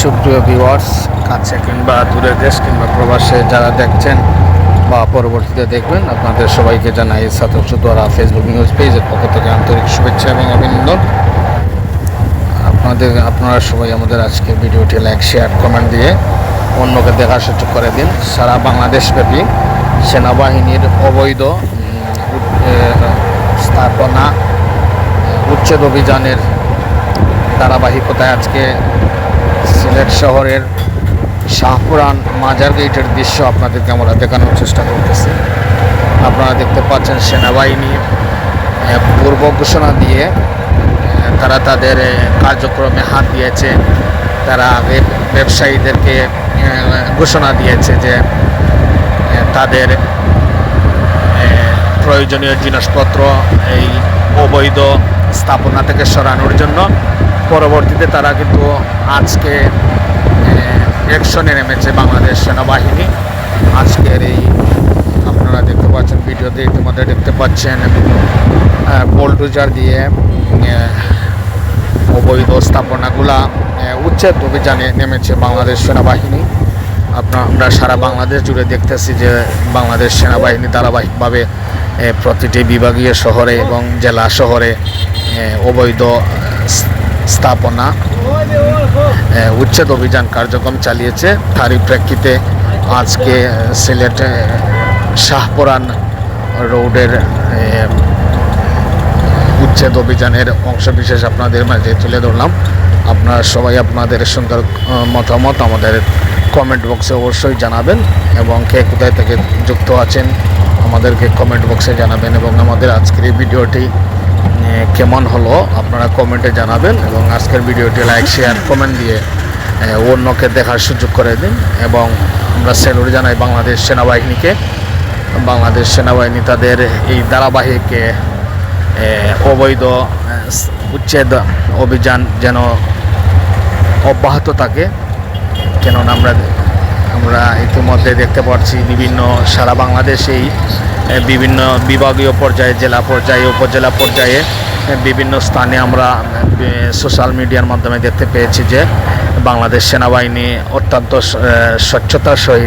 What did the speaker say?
সুপ্রিয় ভিওয়ার্স কাছে কিংবা দূরের দেশ কিংবা প্রবাসে যারা দেখছেন বা পরবর্তীতে দেখবেন, আপনাদের সবাইকে জানাই সাতশো দ্বারা ফেসবুক নিউজ পেজের পক্ষ থেকে আন্তরিক শুভেচ্ছা এবং অভিনন্দন। আপনাদের, আপনারা সবাই আমাদের আজকে ভিডিওটি লাইক শেয়ার কমেন্ট দিয়ে অন্যকে দেখার সুযোগ করে দিন। সারা বাংলাদেশব্যাপী সেনাবাহিনীর অবৈধ স্থাপনা, উচ্ছেদ অভিযানের ধারাবাহিকতায় আজকে সিলেট শহরের শাহপুরান মাজার গেটের দৃশ্য আপনাদেরকে আমরা দেখানোর চেষ্টা করতেছি। আপনারা দেখতে পাচ্ছেন সেনাবাহিনী পূর্ব ঘোষণা দিয়ে তারা তাদের কার্যক্রমে হাত দিয়েছে। তারা আগে ব্যবসায়ীদেরকে ঘোষণা দিয়েছে যে তাদের প্রয়োজনীয় জিনিসপত্র এই অবৈধ স্থাপনা থেকে সরানোর জন্য পরবর্তীতে তারা কিন্তু আজকে অ্যাকশনে নেমেছে বাংলাদেশ সেনাবাহিনী। আজকের এই, আপনারা দেখতে পাচ্ছেন, ভিডিওতে ইতিমধ্যে দেখতে পাচ্ছেন বোল্ডুজার দিয়ে অবৈধ স্থাপনাগুলা উচ্ছেদ অভিযানে নেমেছে বাংলাদেশ সেনাবাহিনী। আপনার, আমরা সারা বাংলাদেশ জুড়ে দেখতেছি যে বাংলাদেশ সেনাবাহিনী ধারাবাহিকভাবে প্রতিটি বিভাগীয় শহরে এবং জেলা শহরে অবৈধ স্থাপনা উচ্ছেদ অভিযান কার্যক্রম চালিয়েছে। তারই প্রেক্ষিতে আজকে সিলেট শাহপুরান রোডের উচ্ছেদ অভিযানের অংশবিশেষ আপনাদের মাঝে তুলে ধরলাম। আপনারা সবাই আপনাদের সুন্দর মতামত আমাদের কমেন্ট বক্সে অবশ্যই জানাবেন এবং কে কোথায় থেকে যুক্ত আছেন আমাদেরকে কমেন্ট বক্সে জানাবেন এবং আমাদের আজকের এই ভিডিওটি কেমন হলো আপনারা কমেন্টে জানাবেন এবং আজকের ভিডিওটি লাইক শেয়ার কমেন্ট দিয়ে অন্যকে দেখার সুযোগ করে দিন এবং আমরা স্যালুট জানাই বাংলাদেশ সেনাবাহিনীকে। বাংলাদেশ সেনাবাহিনী তাদের এই ধারাবাহিক অবৈধ উচ্ছেদ অভিযান যেন অব্যাহত থাকে। কেননা আমরা আমরা ইতিমধ্যে দেখতে পাচ্ছি বিভিন্ন সারা বাংলাদেশেই বিভিন্ন বিভাগীয় পর্যায়ে, জেলা পর্যায়ে, উপজেলা পর্যায়ে বিভিন্ন স্থানে আমরা সোশ্যাল মিডিয়ার মাধ্যমে দেখতে পেয়েছি যে বাংলাদেশ সেনাবাহিনী অত্যন্ত স্বচ্ছতার সহিত